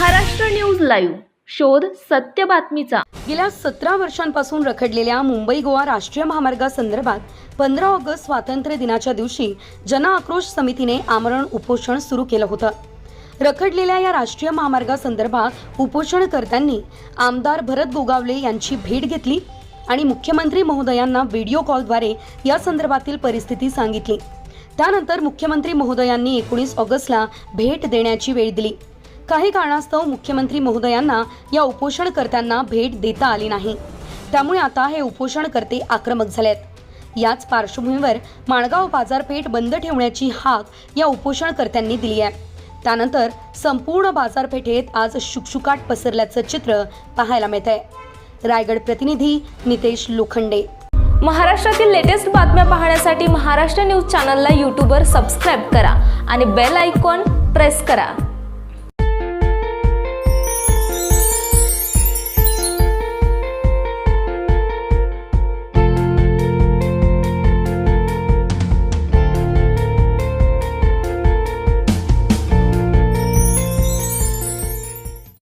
Maharashtra news live. शोध सत्य बातमीचा. गेल्या सतरा वर्षांपासून रखडलेल्या मुंबई गोवा राष्ट्रीय महामार्गासंदर्भात पंधरा ऑगस्ट स्वातंत्र्य दिनाच्या दिवशी जन आक्रोश समितीने आमरण उपोषण सुरू केलं होतं. रखडलेल्या या राष्ट्रीय महामार्गासंदर्भात उपोषणकर्त्यांनी आमदार भरत गोगावले यांची भेट घेतली आणि मुख्यमंत्री महोदयांना व्हिडिओ कॉलद्वारे या संदर्भातील परिस्थिती सांगितली. त्यानंतर मुख्यमंत्री महोदयांनी एकोणीस ऑगस्टला भेट देण्याची वेळ दिली. काही कारणास्तव मुख्यमंत्री महोदयांना या उपोषणकर्त्यांना भेट देता आली नाही. त्यामुळे आता हे उपोषणकर्ते आक्रमक झालेत. याच पार्श्वभूमीवर माणगाव बाजारपेठ बंद ठेवण्याची हाक या उपोषणकर्त्यांनी दिली आहे. त्यानंतर संपूर्ण बाजारपेठेत आज शुकशुकाट पसरल्याचं चित्र पाहायला मिळत आहे रायगड प्रतिनिधी नितेश लोखंडे. महाराष्ट्रातील लेटेस्ट बातम्या पाहण्यासाठी महाराष्ट्र न्यूज चॅनलला यूट्यूबवर सबस्क्राईब करा आणि बेल आयकॉन प्रेस करा.